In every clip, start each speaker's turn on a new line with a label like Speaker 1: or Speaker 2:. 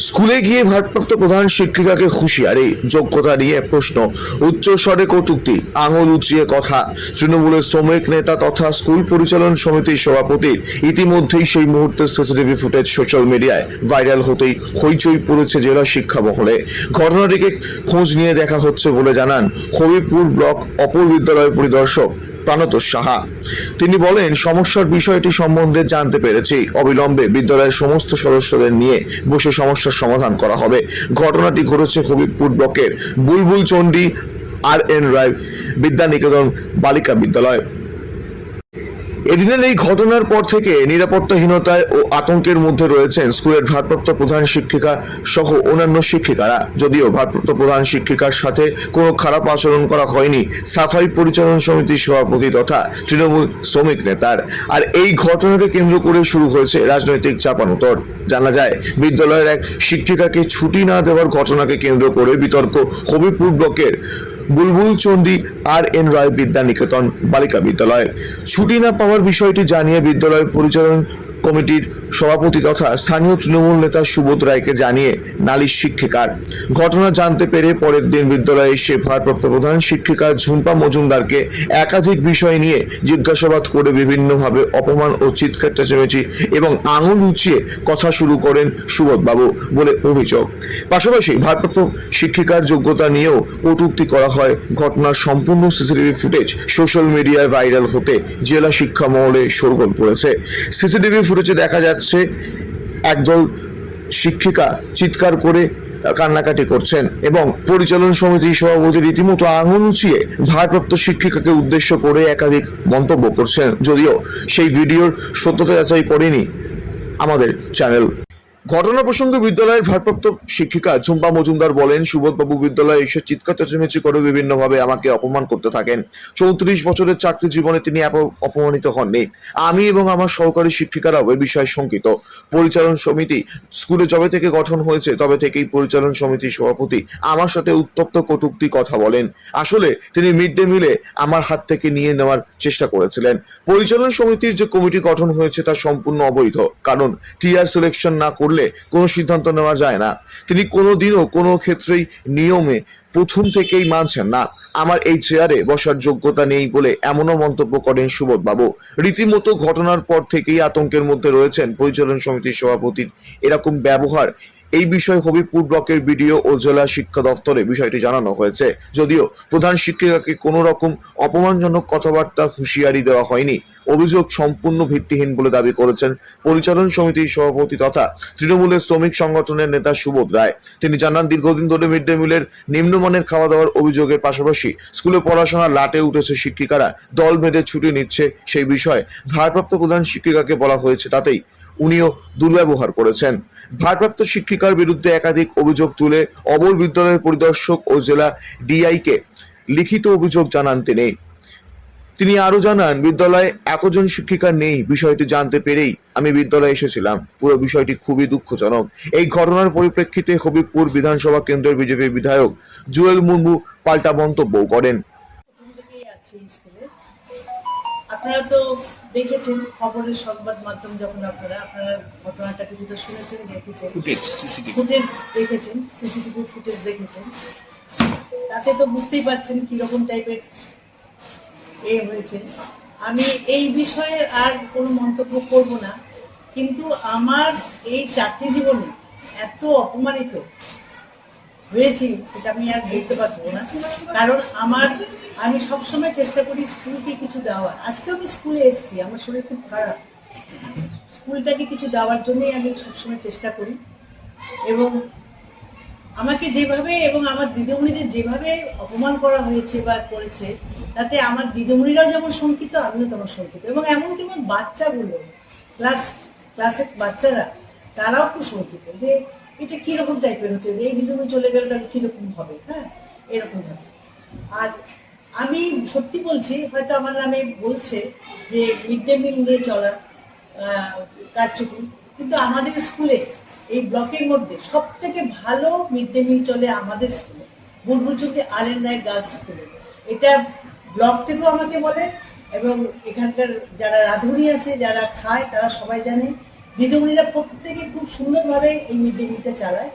Speaker 1: স্কুলে গিয়ে ভারপ্রাপ্ত প্রধান শিক্ষিকাকে হুঁশিয়ারি যোগ্যতা নিয়ে প্রশ্ন। উচ্চস্বরে কটূক্তি আঙুল উঁচিয়ে কথা। তৃণমূলের শ্রমিক নেতা তথা স্কুল পরিচালন সমিতির সভাপতির ইতিমধ্যেই সেই মুহূর্তের সিসিটিভি ফুটেজ সোশ্যাল মিডিয়ায় ভাইরাল হতেই হইচই পড়েছে জেলা শিক্ষা মহলে। ঘটনাটিকে খোঁজ নিয়ে দেখা হচ্ছে বলে জানান হবিপুর ব্লক অপর বিদ্যালয়ের পরিদর্শক প্রাণতোষ সাহা। তিনি বলেন, সমস্যার বিষয়টি সম্বন্ধে জানতে পেরেছি। অবিলম্বে বিদ্যালয়ের সমস্ত সদস্যদের নিয়ে বসে সমস্যার সমাধান করা হবে। ঘটনাটি ঘটেছে হবিবপুর ব্লকের বুলবুল চণ্ডী আর এন রায় বিদ্যানিকেতন বালিকা বিদ্যালয়। এদিনের এই ঘটনার পর থেকে নিরাপত্তাহীনতায় ও আতঙ্কের মধ্যে রয়েছেন স্কুলের ভারপ্রাপ্ত প্রধান শিক্ষিকা সহ অন্যান্য শিক্ষিকারা। যদিও ভারপ্রাপ্ত প্রধান শিক্ষিকার সাথে কোনো খারাপ আচরণ করা হয়নি, সাফাই পরিচালন সমিতির সভাপতি তথা তৃণমূল শ্রমিক নেতার। আর এই ঘটনাকে কেন্দ্র করে শুরু হয়েছে রাজনৈতিক চাপানোতর। জানা যায়, বিদ্যালয়ের এক শিক্ষিকাকে ছুটি না দেওয়ার ঘটনাকে কেন্দ্র করে বিতর্ক হবিপুর ব্লকের বুলবুল, চণ্ডী আর এন রায় বিদ্যা নিকেতন বালিকা বিদ্যালয়। ছুটি না পাওয়ার বিষয়টি জানিয়ে বিদ্যালয়ের পরিচালন কমিটির সভাপতি তথা স্থানীয় তৃণমূল নেতা সুবোধ রায়কে জানিয়ে নালিশ শিক্ষিকার। ঘটনা জানতে পেরে পরের দিন বিদ্যালয়ে এসে ভারপ্রাপ্ত প্রধান শিক্ষিকা ঝুম্পা মজুমদারকে একাধিক বিষয় নিয়ে জিজ্ঞাসাবাদ করে বিভিন্নভাবে অপমান ও চিৎকার চেঁচামেচি এবং আঙুল উঁচিয়ে কথা শুরু করেন সুবোধবাবু বলে অভিযোগ। পাশাপাশি ভারপ্রাপ্ত শিক্ষিকার যোগ্যতা নিয়েও কটূক্তি করা হয়। ঘটনার সম্পূর্ণ সিসিটিভি ফুটেজ সোশ্যাল মিডিয়ায় ভাইরাল হতে জেলা শিক্ষা মহলে শোরগোল পড়েছে। সিসিটিভি ফুটেজে দেখা যাচ্ছে একদল শিক্ষিকা চিৎকার করে কান্নাকাটি করছেন এবং পরিচালন সমিতির সভাপতি রীতিমতো আঙুল উঁচিয়ে ভারপ্রাপ্ত শিক্ষিকাকে উদ্দেশ্য করে একাধিক মন্তব্য করছেন। যদিও সেই ভিডিওর সত্যতা যাচাই করেনি আমাদের চ্যানেল। ঘটনা প্রসঙ্গে বিদ্যালয়ের ভারপ্রাপ্ত শিক্ষিকা ঝুম্পা মজুমদার বলেন, সুবোধবাবু বিদ্যালয়ে এসে চিৎকার চেঁচামেচি করে বিভিন্নভাবে আমাকে অপমান করতে থাকেন। চৌত্রিশ বছরের চাকরি জীবনে তিনি অপমানিত হননি। আমি এবং আমার সহকারী শিক্ষিকারাও এ বিষয়ে শঙ্কিত। পরিচালন সমিতি স্কুলে যবে থেকে গঠন হয়েছে, তবে থেকেই পরিচালন সমিতির সভাপতি আমার সাথে উত্তপ্ত কটুক্তি কথা বলেন। আসলে তিনি মিড ডে মিলে আমার হাত থেকে নিয়ে নেওয়ার চেষ্টা করেছিলেন। পরিচালন সমিতির যে কমিটি গঠন হয়েছে তা সম্পূর্ণ অবৈধ, কারণ টিআর সিলেকশন না করলে কোনো সিদ্ধান্ত নেওয়া যায় না। তিনি কোনোদিনও কোনো ক্ষেত্রেই নিয়মে প্রথম থেকেই মানছেন না। আমার এই চেয়ারে বসার যোগ্যতা নেই বলে এমনও মন্তব্য করেন সুবোধ বাবু রীতিমতো ঘটনার পর থেকেই আতঙ্কের মধ্যে রয়েছেন পরিচালন সমিতির সভাপতির এরকম ব্যবহার এই বিষয়ে হবিপুর ব্লকের বিডিও ও জেলা শিক্ষা দপ্তরে বিষয়টি জানানো হয়েছে। যদিও প্রধান শিক্ষিকাকে কোনো রকম অপমানজনক কথাবার্তা হুঁশিয়ারি দেওয়া হয়নি। অভিযোগ সম্পূর্ণ ভিত্তিহীন বলে দাবি করেছেন পরিচালন সমিতির সভাপতি তথা তৃণমূলের শ্রমিক সংগঠনের নেতা সুবোধ রায়। তিনি জানান, দীর্ঘদিন ধরে মিড ডে মিলের নিম্নমানের খাওয়া দাওয়ার অভিযোগের পাশাপাশি স্কুলে পড়াশোনা লাটে উঠেছে শিক্ষিকারা, দল বেঁধে ছুটি নিচ্ছে সেই বিষয়ে ভারপ্রাপ্ত প্রধান শিক্ষিকাকে বলা হয়েছে তাতেই উনিও দুর্ব্যবহার করেছেন। ভারপ্রাপ্ত শিক্ষিকার বিরুদ্ধে একাধিক অভিযোগ তুলে অবর বিদ্যালয়ের পরিদর্শক ও জেলা ডিআইকে লিখিত অভিযোগ জানান তিনি। তিনি আরও জানান বিদ্যালয়ে এতজন শিক্ষিকা নেই বিষয়টি জানতে পেরেই আমি বিদ্যালয়ে এসেছিলাম। পুরো বিষয়টি খুবই দুঃখজনক। এই ঘটনার পরিপ্রেক্ষিতে হবিবপুর বিধানসভা কেন্দ্রের বিজেপি বিধায়ক জুয়েল মুর্মু পাল্টা মন্তব্য করেন।
Speaker 2: আপনারা তো দেখেছেন খবরের সংবাদ মাধ্যম যখন আপনারা আপনারা ঘটনাটা কিছুটা শুনেছেন দেখেছেন।
Speaker 3: ফুটেজ
Speaker 2: দেখেছেন সিসিটিভি ফুটেজ দেখেছেন। তাতে তো বুঝতেই পারছেন কীরকম টাইপের এ হয়েছে। আমি এই বিষয়ে আর কোনো মন্তব্য করব না, কিন্তু আমার এই চাকরি জীবনে এত অপমানিত হয়েছি এটা আমি আর বলতে পারব না। কারণ আমার, আমি সবসময় চেষ্টা করি স্কুলকে কিছু দেওয়ার। আজকে আমি স্কুলে এসেছি, আমার শরীর খুব খারাপ। স্কুলটাকে কিছু দেওয়ার জন্যই আমি সবসময় চেষ্টা করি। এবং আমাকে যেভাবে এবং আমার দিদিমণিদের যেভাবে অপমান করা হয়েছে বা করেছে, তাতে আমার দিদিমণিরাও যেমন শঙ্কিত, আমিও তেমন শঙ্কিত। এবং এমনকি আমার বাচ্চাগুলো, ক্লাস, ক্লাসের বাচ্চারা, তারাও খুব শঙ্কিত যে এটা কীরকম টাইপের হচ্ছে, যে এই দিদিমণি চলে গেলে, তাহলে কীরকম হবে? হ্যাঁ এরকম হবে আর আমি সত্যি বলছি, হয়তো আমার নামে বলছে যে মিড ডে মিল নিয়ে চলা কারচুপি। কিন্তু আমাদের স্কুলে এই ব্লকের মধ্যে সব থেকে ভালো মিড ডে মিল চলে আমাদের স্কুলে। বুলবুলচুকি আর এন রায় গার্লস স্কুলে। এটা ব্লক থেকেও আমাকে বলে এবং এখানকার যারা রাঁধুনি আছে যারা খায় তারা সবাই জানে। দিদিমণিরা প্রত্যেকে খুব সুন্দরভাবে এই মিড ডে মিলটা চালায়।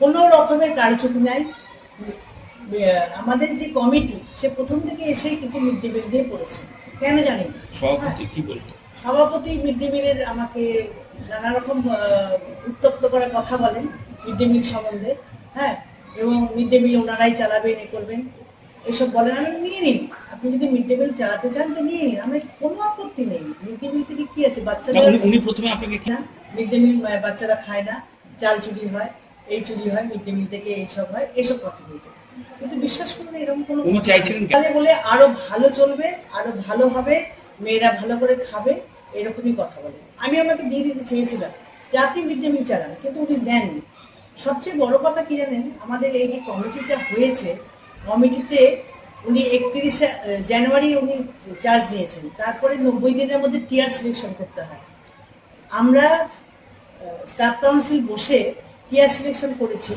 Speaker 2: কোনো রকমের কারচুপি নাই। আমাদের যে কমিটি সে প্রথম থেকে এসেই কিন্তু মিড ডে মিল দিয়ে পড়েছে। কেন জানি
Speaker 3: সভাপতি কি বলতো?
Speaker 2: সভাপতি মিড ডে মিলের আমাকে নানা রকম উত্তপ্ত করে কথা বলেন মিড ডে মিল সম্বন্ধে হ্যাঁ? এবং মিড ডে মিল ওনারাই চালাবেন এ করবেন। এসব বলেন আমি নিয়ে নিন। আপনি যদি মিড ডে মিল চালাতে চান তো নিয়ে নিন। আমার কোনো আপত্তি নেই। মিড ডে মিল থেকে কি আছে? বাচ্চারা
Speaker 3: উনি প্রথমে আপনাকে
Speaker 2: মিড ডে মিল বাচ্চারা খায় না। চাল চুরি হয় এই চুরি হয় মিড ডে মিল থেকে এইসব হয় এসব কথা বলতে। কিন্তু বিশ্বাস করুন এরকম কোনো
Speaker 3: উনি চাইছিলেন
Speaker 2: তাহলে বলে আরও ভালো চলবে আরও ভালো হবে মেয়েরা ভালো করে খাবে এরকমই কথা বলে। আমি আমাকে দিয়ে দিতে চেয়েছিলাম যে আপনি মিড ডে মিল চালান, কিন্তু উনি দেননি। সবচেয়ে বড় কথা কি জানেন? আমাদের এই যে কমিটিটা হয়েছে, কমিটিতে উনি একত্রিশে জানুয়ারি উনি চার্জ নিয়েছেন। তারপরে নব্বই দিনের মধ্যে টিয়ার সিলেকশন করতে হয়। আমরা স্টাফ কাউন্সিল বসে টিয়ার সিলেকশন করেছি।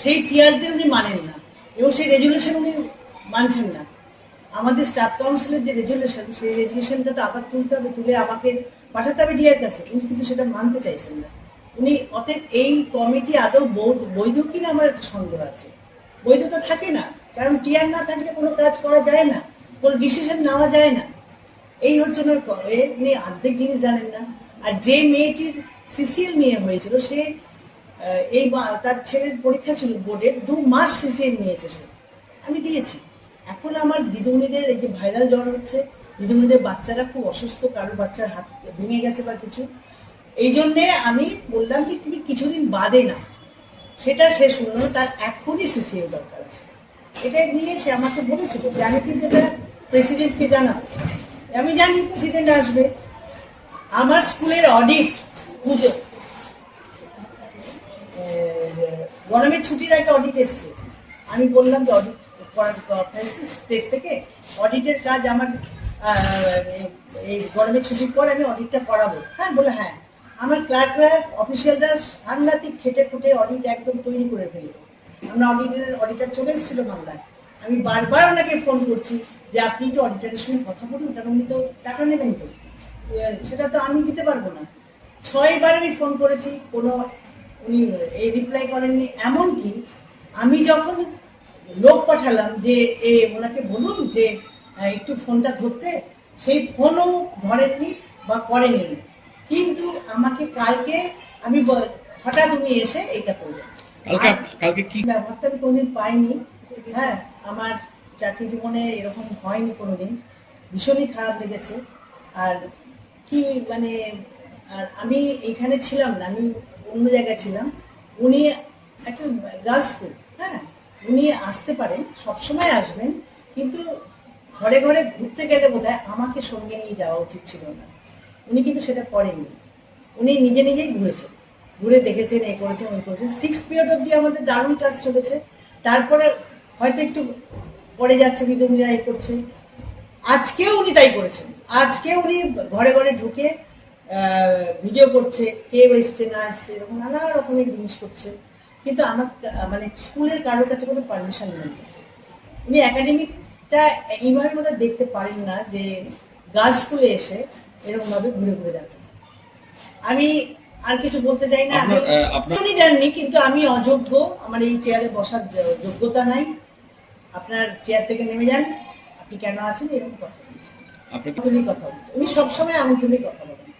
Speaker 2: সেই টিয়ারদের উনি মানেন না এবং সেই রেজুলেশন উনি মানছেন না। আমাদের স্টাফ কাউন্সিলের যে রেজুলেশন, সেই রেজুলেশনটা তো আবার তুলতে হবে, তুলে আমাকে পাঠাতে হবে ডিআর কাছে, উনি কিন্তু সেটা মানতে চাইছেন না। উনি অতএব এই কমিটি আদৌ বৈধ- কিনা আমার একটা সন্দেহ আছে। বৈধতা থাকে না, কারণ টিআর না থাকলে কোনো কাজ করা যায় না, কোনো ডিসিশন নেওয়া যায় না। এই হচ্ছে ওনার উনি অর্ধেক জিনিস জানেন না। আর যে মেয়েটির সিসিএল নিয়ে হয়েছিল, সে এই তার ছেলের পরীক্ষা ছিল বোর্ডের দু মাস সিসিএল নিয়েছে সে। আমি দিয়েছি। এখন আমার দিদিমণিদের এই যে ভাইরাল জ্বর হচ্ছে দিদিমণিদের বাচ্চারা খুব অসুস্থ কারও বাচ্চার হাত ভেঙে গেছে বা কিছু। এই জন্যে আমি বললাম যে তুমি কিছুদিন বাদে না সেটা শুনলো না, তার এখনই সিসিএল দরকার আছে। এটা নিয়ে সে আমাকে বলেছিল যে আমি কিন্তু এটা প্রেসিডেন্টকে জানাব। আমি জানি প্রেসিডেন্ট আসবে। আমার স্কুলের অডিট পুজো। গরমের ছুটির আগে অডিট এসছে। আমি বললাম যে অডিট করার কথা স্টেট থেকে অডিটের কাজ আমার এই গরমের ছুটির পর আমি অডিটটা করাবো। হ্যাঁ বলে হ্যাঁ। আমার ক্লার্করা অফিসিয়ালরা সাংঘাতিক খেটে খুটে অডিট একদম তৈরি করে ফেলল আমরা অডিটের অডিটার চলে এসেছিল বাংলায়। আমি বারবার ওনাকে ফোন করছি যে, আপনি তো অডিটারের সঙ্গে কথা বলুন? কারণ উনি তো টাকা নেবেন তো। সেটা তো আমি দিতে পারব না। ছয়বার আমি ফোন করেছি, কোনো উনি এই রিপ্লাই করেননি। এমনকি আমি যখন লোক পাঠালাম যে, এ, ওনাকে বলুন যে একটু ফোনটা ধরতে সেই ফোনও ধরেননি বা করেনি কিন্তু আমাকে কালকে আমি হঠাৎ উনি এসে এটা করলেন।
Speaker 3: কালকে কালকে কি
Speaker 2: ব্যবহারটা আমি কোনোদিন পাইনি। হ্যাঁ আমার চাকরি জীবনে এরকম হয়নি কোনোদিন। ভীষণই খারাপ লেগেছে। আর কি মানে আর আমি এখানে ছিলাম না আমি অন্য জায়গায় ছিলাম। উনি একটা গার্লস স্কুল হ্যাঁ উনি আসতে পারেন সবসময় আসবেন। কিন্তু ঘরে ঘরে ঘুরতে গেলে বোধ আমাকে সঙ্গে নিয়ে যাওয়া উচিত ছিল না। উনি কিন্তু সেটা করেননি। উনি নিজে নিজেই ঘুরেছেন। ঘুরে দেখেছেন, এ করেছেন, ওই করেছেন। সিক্স পিরিয়ড অব্দি আমাদের দারুণ ক্লাস চলেছে। তারপরে হয়তো একটু পরে যাচ্ছে বিধুমিরা এ করছে। আজকেও উনি তাই করেছেন। আজকে উনি ঘরে ঘরে ঢুকে ভিডিও করছে, কে এসছে, না এসছে, এরকম নানা রকমের জিনিস করছে। কিন্তু আমার মানে স্কুলের কারোর কাছে কোনো পারমিশন নেই। উনি একাডেমিকটা এইভাবে মধ্যে দেখতে পারেন না যে স্কুলে এসে এরকম ভাবে ঘুরে ঘুরে দেখেন। আমি আর কিছু বলতে চাই না আমি উনি দেননি কিন্তু আমি অযোগ্য আমার এই চেয়ারে বসার যোগ্যতা নাই। আপনার চেয়ার থেকে নেমে যান আপনি কেন আছেন? এরকম কথা বলছেন কথা বলছেন উনি সবসময় আমি তুলি কথা বলেন।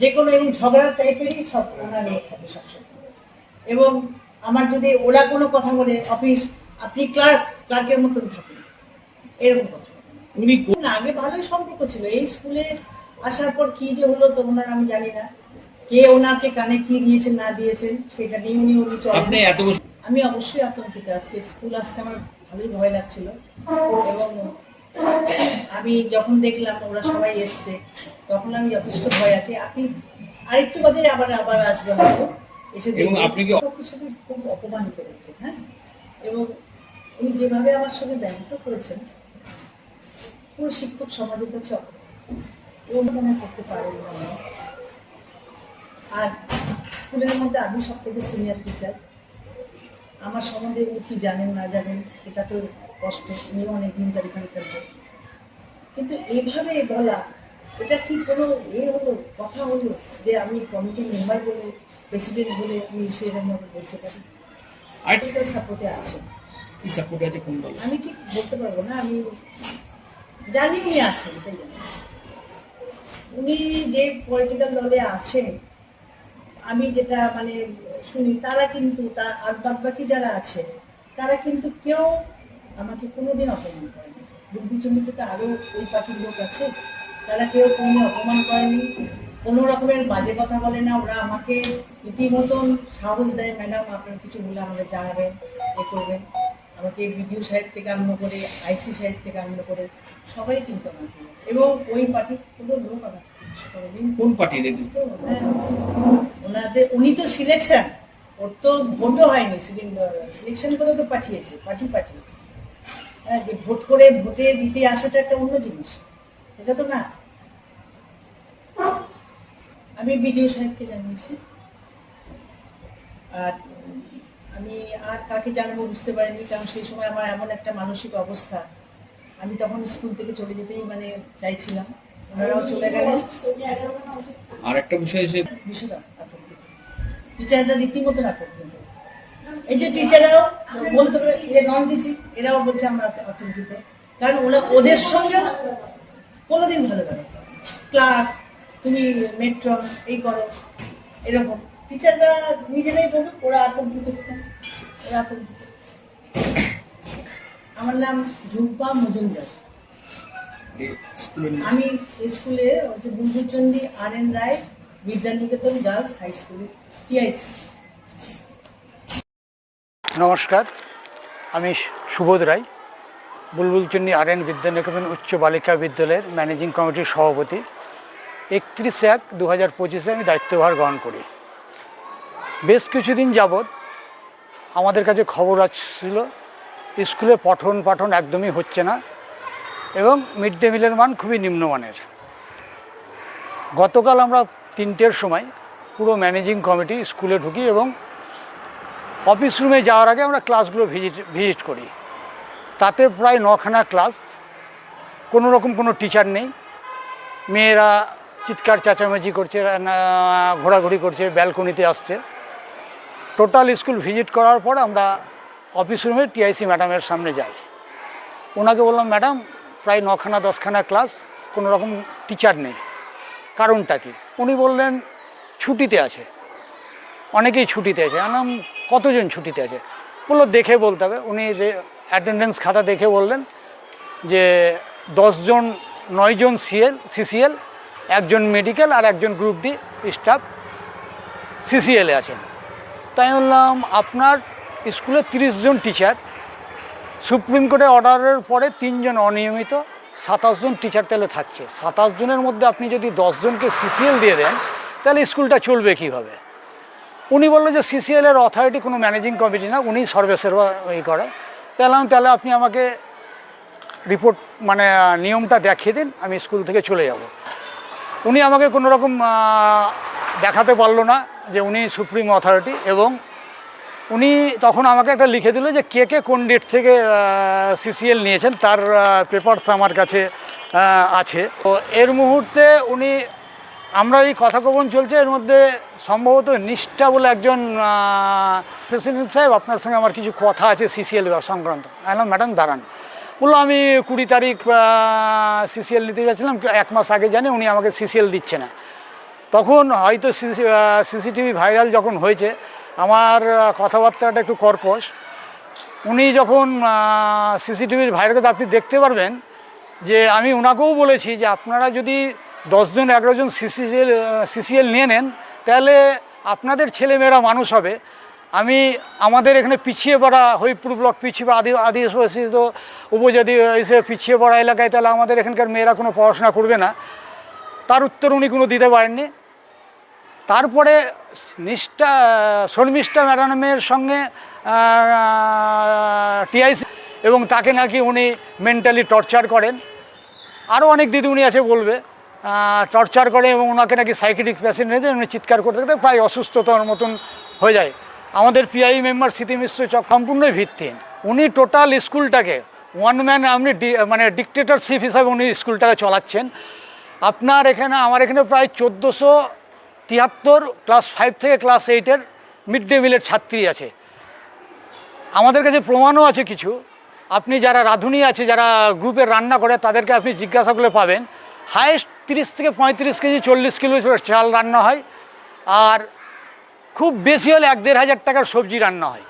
Speaker 2: যে কোনো এবং ঝগড়ার টাইপেরই সব ওনার এ থাকে সবসময়। এবং আমার যদি ওরা কোনো কথা বলে অফিস আপনি ক্লার্ক ক্লার্কের মতন থাকুন। এরকম কথা।
Speaker 3: উনি
Speaker 2: আগে ভালোই সম্পর্ক ছিল। এই স্কুলে আসার পর কি যে হলো তো ওনার আমি জানি না। কে ওনাকে কানে কি দিয়েছেন না দিয়েছেন সেটা নিয়ে উনি উনি
Speaker 3: এত
Speaker 2: আমি অবশ্যই আতঙ্কিত। আজকে স্কুল আসতে আমার ভালোই ভয় লাগছিল। এবং আমি যখন দেখলাম ওরা সবাই এসছে তখন আমি যথেষ্ট ভয় আছি। আপনি আরেকটু বাদে আবার আবার আসবে হয়তো। এসে।
Speaker 3: আপনি কি-
Speaker 2: হিসেবে খুব অপমানিত হ্যাঁ? এবং উনি যেভাবে আমার সঙ্গে ব্যঙ্গ করেছেন পুরো শিক্ষক সমাজের কাছে। এবং করতে পারেন না। আর স্কুলের মধ্যে আমি সব থেকে সিনিয়র টিচার আমার সম্বন্ধে উনি কি জানেন না জানেন সেটা তো কষ্ট। উনিও অনেকদিন তার এখানে থাকবে। কিন্তু এভাবে বলা এটা কি কোনো এ হলো কথা হলো যে আমি কমিটির মেম্বার বলে প্রেসিডেন্ট বলে আমি সেরকম ভাবে বলতে পারি?
Speaker 3: আর
Speaker 2: পলিটিক্যাল সাপোর্টে আছে।
Speaker 3: কি সাপোর্ট আছে কোন দল?
Speaker 2: আমি ঠিক বলতে পারব না আমি জানি উনি আছেন। উনি যে পলিটিক্যাল দলে আছেন, আমি যেটা মানে শুনি, তারা কিন্তু তার আর বাকি যারা আছে, তারা কিন্তু কেউ আমাকে কোনোদিন অপমান করেনি। দুর্বিচন্ডিতে আরও ওই পার্টির লোক আছে, তারা কেউ কোনো অপমান করেনি। কোনো রকমের বাজে কথা বলে না, ওরা আমাকে রীতিমতন সাহস দেয়, ম্যাডাম, আপনার কিছু বলে আমাদের জানাবেন, এ করবেন। আমাকে বিডিও সাহেব থেকে আরম্ভ করে আইসি সাহেব থেকে আরম্ভ করে সবাই কিন্তু আমাকে এবং ওই পার্টির কোনো লোক আমাকে
Speaker 3: কোন পার্টির এটি?
Speaker 2: হ্যাঁ, ওনাদের উনি তো সিলেকশন ওর তো ভোটও হয়নি। সেদিন সিলেকশন করে তো পাঠিয়েছে পার্টি পাঠিয়েছে। হ্যাঁ যে ভোট করে ভোটে দিতে আসাটা একটা অন্য জিনিস। এটা তো না। আমি বিডিও সাহেবকে জানিয়েছি। আর আমি আর কাকে জানব বুঝতে পারিনি কারণ সেই সময় আমার এমন একটা মানসিক অবস্থা। আমি তখন স্কুল থেকে চলে যেতেই মানে চাইছিলাম। ওনারাও চলে গেলেন।
Speaker 3: আর একটা বিষয় এসে
Speaker 2: ভীষণ আতঙ্কিত টিচাররা রীতিমতো আতঙ্কিত এই যে টিচাররাও বলতে নন এরাও বলছে আমরা আতঙ্কিত কারণ ওরা ওদের সঙ্গে কোনোদিন ভালো লাগে ক্লার্ক তুমি মেট্রন এই করো এরকম। টিচাররা নিজেরাই বলুক ওরা আতঙ্কিত ওরা আতঙ্কিত। আমার নাম ঝুম্পা মজুমদার। আমি স্কুলে হচ্ছে Bulbulchandi R N Roy Vidyaniketan girls high স্কুলের টিআইসি।
Speaker 4: নমস্কার আমি সুবোধ রায় বুলবুলচন্ডী আর এন বিদ্যানিকেতন উচ্চ বালিকা বিদ্যালয়ের ম্যানেজিং কমিটির সভাপতি। একত্রিশ এক দু হাজার পঁচিশে আমি দায়িত্বভার গ্রহণ করি। বেশ কিছুদিন যাবৎ আমাদের কাছে খবর আসছিল, স্কুলে পঠন পাঠন একদমই হচ্ছে না এবং মিড ডে মিলের মান খুবই নিম্নমানের। গতকাল আমরা তিনটের সময় পুরো ম্যানেজিং কমিটি স্কুলে ঢুকি এবং অফিস রুমে যাওয়ার আগে আমরা ক্লাসগুলো ভিজিট ভিজিট করি। তাতে প্রায় নখানা ক্লাস কোনো রকম কোনো টিচার নেই। মেয়েরা চিৎকার, চেঁচামেচি করছে ঘোরাঘুরি করছে ব্যালকনিতে আসছে। টোটাল স্কুল ভিজিট করার পর আমরা অফিস রুমে টিআইসি ম্যাডামের সামনে যাই। ওনাকে বললাম, ম্যাডাম, প্রায় নখানা দশখানা ক্লাস কোনো রকম টিচার নেই। কারণটা কি? উনি বললেন, ছুটিতে আছে। অনেকেই ছুটিতে আছে। আনাম কতজন ছুটিতে আছে? বলল, দেখে বলতে হবে। উনি অ্যাটেন্ডেন্স খাতা দেখে বললেন যে দশজন নয়জন সিএল, সিসিএল, একজন মেডিকেল আর একজন গ্রুপ ডি স্টাফ সিসিএলে আছেন। তাই বললাম, আপনার স্কুলে তিরিশ জন টিচার সুপ্রিম কোর্টের অর্ডারের পরে তিনজন অনিয়মিত, সাতাশ জন টিচার তাহলে থাকছে। সাতাশ জনের মধ্যে আপনি যদি দশজনকে সিসিএল দিয়ে দেন, তাহলে স্কুলটা চলবে কীভাবে? উনি বলল যে সিসিএলের অথরিটি কোনো ম্যানেজিং কমিটি না উনি সর্বেসর্বা এই করে। তাহলে তাহলে আপনি আমাকে রিপোর্ট মানে নিয়মটা দেখিয়ে দিন, আমি স্কুল থেকে চলে যাব। উনি আমাকে কোনো রকম দেখাতে পারল না। যে উনি সুপ্রিম অথরিটি এবং উনি তখন আমাকে একটা লিখে দিল যে কে কে কোন ডেট থেকে সিসিএল নিয়েছেন, তার পেপারস আমার কাছে আছে। তো এর মুহূর্তে উনি, আমরা এই কথোপকথন চলছে, এর মধ্যে সম্ভবত নিষ্ঠা বলে একজন প্রেসিডেন্ট সাহেব আপনার সঙ্গে আমার কিছু কথা আছে সিসিএল সংক্রান্ত। আমি ম্যাডাম দাঁড়ান। বলল, আমি কুড়ি তারিখ সিসিএল নিতে যাচ্ছিলাম, এক মাস আগে জানি, উনি আমাকে সিসিএল দিচ্ছে না। তখন হয়তো সিসিটিভি ভাইরাল যখন হয়েছে, আমার কথাবার্তাটা একটু কর্কশ। উনি যখন সিসিটিভির ভাইরালকে আপনি দেখতে পারবেন যে আমি ওনাকেও বলেছি যে আপনারা যদি দশজন, এগারোজন সিসিএল সিসিএল নিয়ে নেন, তাহলে আপনাদের ছেলেমেয়েরা মানুষ হবে। আমি, আমাদের এখানে পিছিয়ে পড়া, হরিপুর ব্লক পিছিয়ে আদি আদিবাসী তো উপজাতি হিসেবে পিছিয়ে পড়া এলাকায়, তাহলে আমাদের এখানকার মেয়েরা কোনো পড়াশোনা করবে না। তার উত্তর উনি কোনো দিতে পারেননি। তারপরে নিষ্ঠা, শর্মিষ্ঠা ম্যাডামের সঙ্গে টিআইসি এবং তাকে নাকি উনি মেন্টালি টর্চার করেন। আরও অনেক দিদিমণি আছে বলবে টর্চার করে এবং ওনাকে নাকি সাইকেটিক পেশেন্ট হয়েছে উনি চিৎকার করতে করতে প্রায় অসুস্থতার মতন হয়ে যায়। আমাদের পিআই মেম্বার স্মৃতি মিশ্র চক সম্পূর্ণই ভিত্তিহীন। উনি টোটাল স্কুলটাকে ওয়ান ম্যান আপনি মানে ডিকটেটরশিপ হিসাবে উনি স্কুলটাকে চালাচ্ছেন। আপনার এখানে, আমার এখানে প্রায় চোদ্দোশো তিয়াত্তর ক্লাস ফাইভ থেকে ক্লাস এইটের মিড ডে মিলের ছাত্রী আছে। আমাদের কাছে প্রমাণও আছে কিছু। আপনি যারা রাঁধুনি আছে, যারা গ্রুপে রান্না করে, তাদেরকে আপনি জিজ্ঞাসা করলে পাবেন। হায়েস্ট তিরিশ থেকে পঁয়ত্রিশ কেজি চল্লিশ কিলো চাল রান্না হয়। আর খুব বেশি হলে এক দেড় হাজার টাকার সবজি রান্না হয়।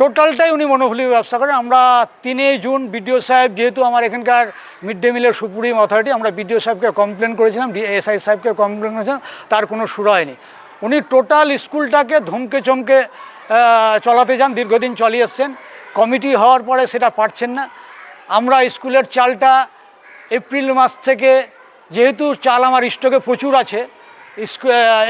Speaker 4: টোটালটাই উনি মনোফুলি ব্যবসা করেন। আমরা তিনই জুন বিডিও সাহেব যেহেতু আমার এখানকার মিড ডে মিলের সুপ্রিম অথরিটি, আমরা বিডিও সাহেবকে কমপ্লেন করেছিলাম এসআই সাহেবকে কমপ্লেন করেছিলাম, তার কোনো সুরা হয়নি। উনি টোটাল স্কুলটাকে ধমকে চমকে চলাতে যান, দীর্ঘদিন চালিয়ে এসছেন। কমিটি হওয়ার পরে সেটা পারছেন না। আমরা স্কুলের চালটা এপ্রিল মাস থেকে, যেহেতু চাল আমার স্টকে প্রচুর আছে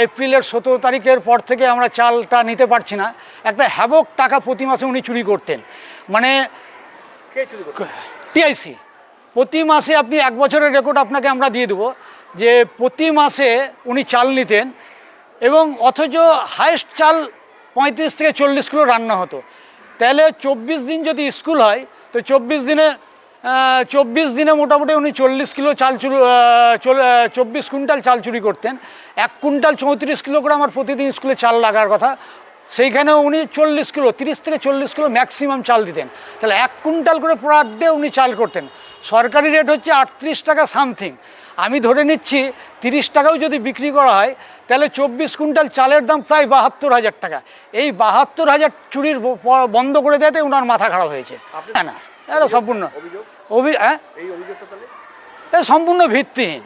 Speaker 4: এপ্রিলের সতেরো তারিখের পর থেকে আমরা চালটা নিতে পারছি না। একটা হ্যাবক টাকা প্রতি মাসে উনি চুরি করতেন। মানে টিআইসি। প্রতি মাসে আপনি এক বছরের রেকর্ড আপনাকে আমরা দিয়ে দেবো যে প্রতি মাসে উনি চাল নিতেন এবং অথচ হায়েস্ট চাল পঁয়ত্রিশ থেকে চল্লিশ কিলো রান্না হতো। তাহলে চব্বিশ দিন যদি স্কুল হয় তো চব্বিশ দিনে চব্বিশ দিনে মোটামুটি উনি চল্লিশ কিলো চাল চুরি চব্বিশ কুইন্টাল চাল চুরি করতেন। এক কুইন্টাল চৌত্রিশ কিলো করে আমার প্রতিদিন স্কুলে চাল লাগার কথা। সেইখানে উনি চল্লিশ কিলো তিরিশ থেকে চল্লিশ কিলো ম্যাক্সিমাম চাল দিতেন। তাহলে এক কুইন্টাল করে পার ডে উনি চাল করতেন। সরকারি রেট হচ্ছে আটত্রিশ টাকা সামথিং আমি ধরে নিচ্ছি তিরিশ টাকাও যদি বিক্রি করা হয় তাহলে চব্বিশ কুইন্টাল চালের দাম প্রায় বাহাত্তর হাজার টাকা। এই বাহাত্তর হাজার চুরির বন্ধ করে দেওয়াতে ওনার মাথা খারাপ হয়েছে। না না এটা সম্পূর্ণ। অভি হ্যাঁ? এ সম্পূর্ণ ভিত্তিহীন।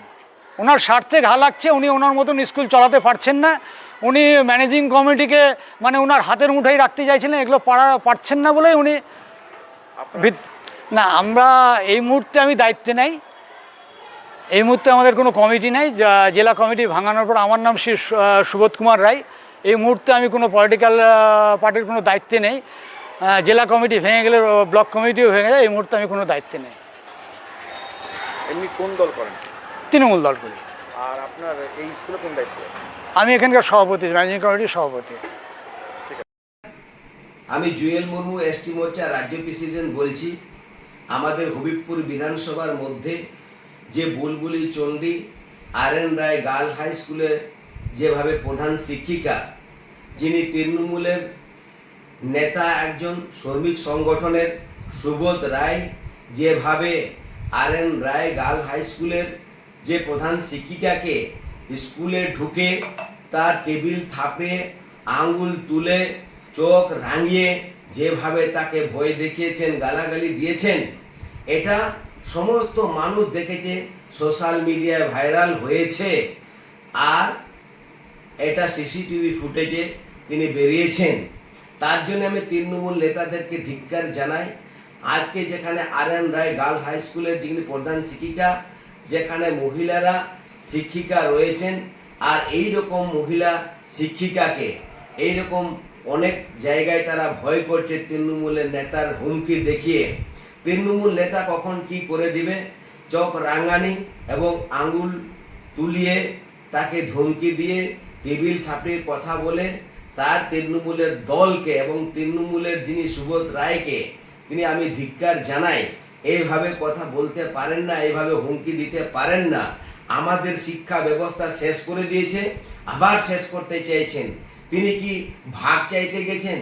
Speaker 4: ওনার স্বার্থে ঘা লাগছে উনি ওনার মতন স্কুল চালাতে পারছেন না। উনি ম্যানেজিং কমিটিকে মানে ওনার হাতের মুঠোই রাখতে চাইছিলেন এগুলো পারা পারছেন না বলেই উনি ভিত- না আমরা এই মুহূর্তে আমি দায়িত্বে নেই। এই মুহূর্তে আমাদের কোনো কমিটি নেই জেলা কমিটি ভাঙানোর পর আমার নাম শ্রী সুবোধ কুমার রায়। এই মুহূর্তে আমি কোনো পলিটিক্যাল পার্টির কোনো দায়িত্বে নেই। জেলা কমিটি ভেঙে গেলে ব্লক কমিটিও ভেঙে যায় এই মুহূর্তে আমি কোনো দায়িত্বে নেই।
Speaker 5: এমনি কোন দল করেন?
Speaker 4: তৃণমূল দল করি।
Speaker 5: আর আপনার এই স্কুলে কোন দায়িত্ব
Speaker 4: আমি এখানকার সভাপতি ম্যানেজিং কমিটির সভাপতি।
Speaker 6: আমি জুয়েল মুর্মু এসটি মোর্চা রাজ্য প্রেসিডেন্ট বলছি আমাদের হবিবপুর বিধানসভার মধ্যে যে Bulbuli Chandi R N Roy girl high স্কুলের যেভাবে প্রধান শিক্ষিকা যিনি তৃণমূলের নেতা একজন শ্রমিক সংগঠনের সুবোধ রায় যেভাবে R N Roy girl high স্কুলের যে প্রধান শিক্ষিকাকে স্কুলে ঢুকে তার টেবিল থাপে আঙ্গুল তুলে, চোখ রাঙিয়ে যেভাবে তাকে ভয় দেখিয়েছেন, গালাগালি দিয়েছেন, এটা সমস্ত মানুষ দেখেছে, সোশ্যাল মিডিয়ায় ভাইরাল হয়েছে। আর এটা সিসিটিভি ফুটেজে তিনি বেরিয়েছেন। তার জন্য আমি তৃণমূল নেতাদেরকে ধিক্কার জানাই। আজকে যেখানে R N Roy girls high স্কুলের যিনি প্রধান শিক্ষিকা, যেখানে মহিলারা শিক্ষিকা রয়েছেন, আর এই রকম মহিলা শিক্ষিকাকে এই রকম অনেক জায়গায় তারা ভয় করছে তৃণমূলের নেতার হুমকি দেখিয়ে। তৃণমূল নেতা কখন কি করে দিবে? চোখ রাঙানি এবং আঙ্গুল তুলিয়ে তাকে ধমকি দিয়ে টেবিল থাপড়ে কথা বলে তার তৃণমূলের দলকে এবং তৃণমূলের যিনি সুবোধ রায়কে তিনি আমি ধিক্কার জানাই, এইভাবে কথা বলতে পারেন না, এইভাবে হুমকি দিতে পারেন না। আমাদের শিক্ষা ব্যবস্থা শেষ করে দিয়েছে, আবার শেষ করতে চাইছেন তিনি কি ভাগ চাইতে গেছেন?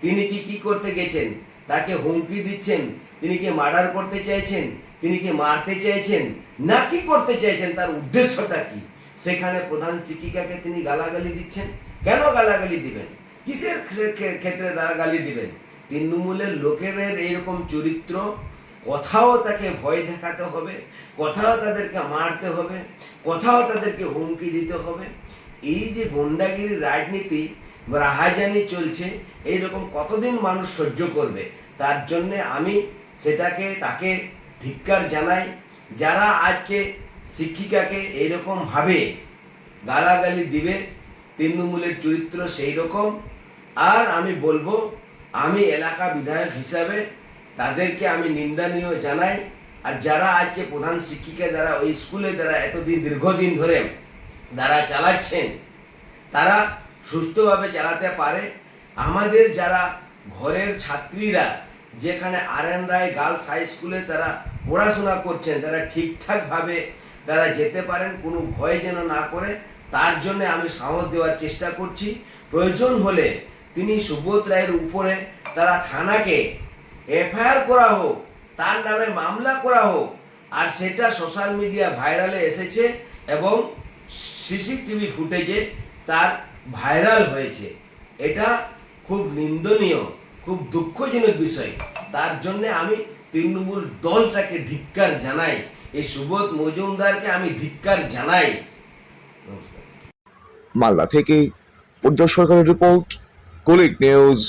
Speaker 6: তিনি কি কি করতে গেছেন? তাকে হুমকি দিচ্ছেন? তিনি কি মার্ডার করতে চাইছেন তিনি কি মারতে চাইছেন না কি করতে চাইছেন তার উদ্দেশ্যটা কি? সেখানে প্রধান শিক্ষিকাকে তিনি গালাগালি দিচ্ছেন। কেন গালাগালি দিবেন? কিসের ক্ষে- ক্ষে- ক্ষেত্রে তারা গালি দিবেন? তৃণমূলের লোকেদের এইরকম চরিত্র, কথাও তাকে ভয় দেখাতে হবে, কথাও তাদেরকে মারতে হবে, কথাও তাদেরকে হুমকি দিতে হবে। এই যে গুন্ডাগিরি রাজনীতি রাহাজানি চলছে, এইরকম কতদিন মানুষ সহ্য করবে? তার জন্যে আমি সেটাকে, তাকে ধিক্কার জানাই, যারা আজকে শিক্ষিকাকে এইরকম ভাবে গালাগালি দিবে, তৃণমূলের চরিত্র সেই রকম আর আমি বলব আমি এলাকা বিধায়ক হিসাবে তাদেরকে আমি নিন্দনীয় জানাই। আর যারা আজকে প্রধান শিক্ষিকা যারা ওই স্কুলে যারা এতদিন, দীর্ঘদিন ধরে যারা চালাচ্ছেন, তারা সুস্থভাবে চালাতে পারে। আমাদের যারা ঘরের ছাত্রীরা, যেখানে R N Roy girls high স্কুলে তারা পড়াশোনা করছেন, তারা ঠিকঠাকভাবে তারা যেতে পারেন, কোনো ভয় যেন না করে, তার জন্য আমি সাহস দেওয়ার চেষ্টা করছি। প্রয়োজন হলে তিনি সুবোধ রায়ের উপরে তারা থানাকে এফআইআর করা হোক, তার নামে মামলা করা হোক, আর সেটা সোশ্যাল মিডিয়া ভাইরালে এসেছে এবং সিসিটিভি ফুটেজে তার ভাইরাল হয়েছে। এটা খুব নিন্দনীয়, খুব দুঃখজনক বিষয়। তার জন্য আমি তৃণমূল দলটাকে ধিক্কার জানাই, এই সুবোধ মজুমদারকে আমি ধিক্কার জানাই।
Speaker 1: মালদা থেকে পরিদর্শন সরকারের রিপোর্ট কুলিক নিউজ